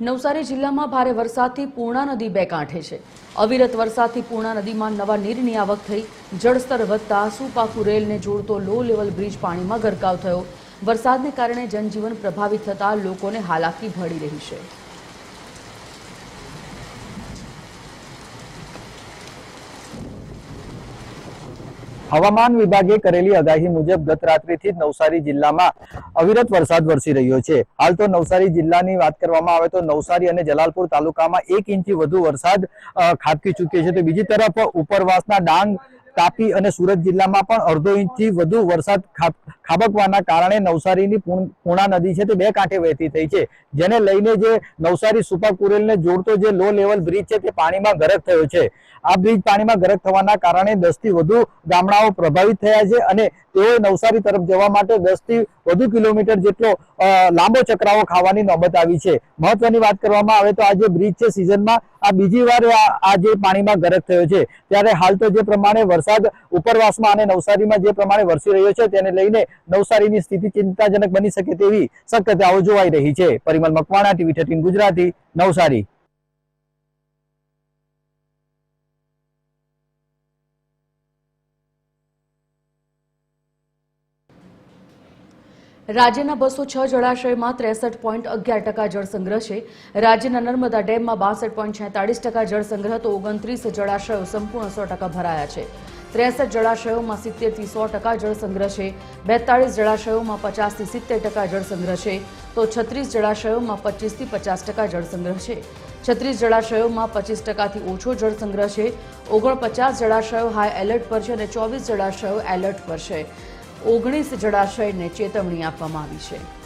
નવસારી જિલ્લામાં ભારે વરસાદથી પૂર્ણા નદી બે કાંઠે છે. અવિરત વરસાદથી પૂર્ણા નદીમાં નવા નીરની આવક થઈ. જળસ્તર વધતા સુપાકુ રેલને જોડતો લો લેવલ બ્રિજ પાણીમાં ગરકાવ થયો. વરસાદને કારણે જનજીવન પ્રભાવિત થતાં લોકોને હાલાકી ભળી રહી છે. હવામાન વિભાગે કરેલી આગાહી મુજબ ગત રાત્રિથી જ નવસારી જિલ્લામાં અવિરત વરસાદ વરસી રહ્યો છે. હાલ તો નવસારી જિલ્લાની વાત કરવામાં આવે તો નવસારી અને જલાલપુર તાલુકામાં એક ઇંચથી વધુ વરસાદ ખાબકી ચૂક્યો છે. તો બીજી તરફ ઉપરવાસના ડાંગ, તાપી અને સુરત જિલ્લામાં પણ અડધો ઇંચથી વધુ વરસાદ ખાબકવાના કારણે નવસારીની પૂર્ણા નદી છે તે બે કાંઠે વહેતી થઈ છે. જેને લઈને જે નવસારી સુપર કુરેલને જોડતો જે લો લેવલ બ્રિજ છે તે પાણીમાં ગરક થયો છે. આ બ્રિજ પાણીમાં ગરક થવાના કારણે દસથી વધુ ગામડાઓ પ્રભાવિત થયા છે અને તેઓ નવસારી તરફ જવા માટે દસથી વધુ કિલોમીટર જેટલો લાંબો ચક્રાવો ખાવાની નોબત આવી છે. મહત્વની વાત કરવામાં આવે તો આ જે બ્રિજ છે સિઝનમાં આ બીજી વાર આ જે પાણીમાં ગરક થયો છે. ત્યારે હાલ તો જે પ્રમાણે વરસાદ ઉપરવાસમાં અને નવસારીમાં જે પ્રમાણે વરસી રહ્યો છે તેને લઈને નવસારીની સ્થિતિ ચિંતાજનક બની શકે તેવી શક્યતાઓ જોવાઈ રહી છે. Parimal Makwana, TV thirteen Gujarati, Navsari. રાજ્યના બસો છ જળાશયમાં ત્રેસઠ પોઈન્ટ અગિયાર ટકા જળસંગ્રહ છે. રાજ્યના નર્મદા ડેમમાં બાસઠ પોઈન્ટ છેતાળીસ ટકા જળસંગ્રહ તો ઓગણત્રીસ જળાશયો સંપૂર્ણ સો ટકા ભરાયા છે. ત્રેસઠ જળાશયોમાં સિત્તેરથી સો ટકા જળસંગ્રહ છે. બેતાળીસ જળાશયોમાં પચાસથી સિત્તેર ટકા જળસંગ્રહ છે. તો છત્રીસ જળાશયોમાં પચીસથી પચાસ ટકા જળસંગ્રહ છે. છત્રીસ જળાશયોમાં પચીસ ટકાથી ઓછો જળસંગ્રહ છે. ઓગણપચાસ જળાશયો હાઈ એલર્ટ પર છે અને ચોવીસ જળાશયો એલર્ટ પર છે. ઓગણીસ જળાશયને ચેતવણી આપવામાં આવી છે.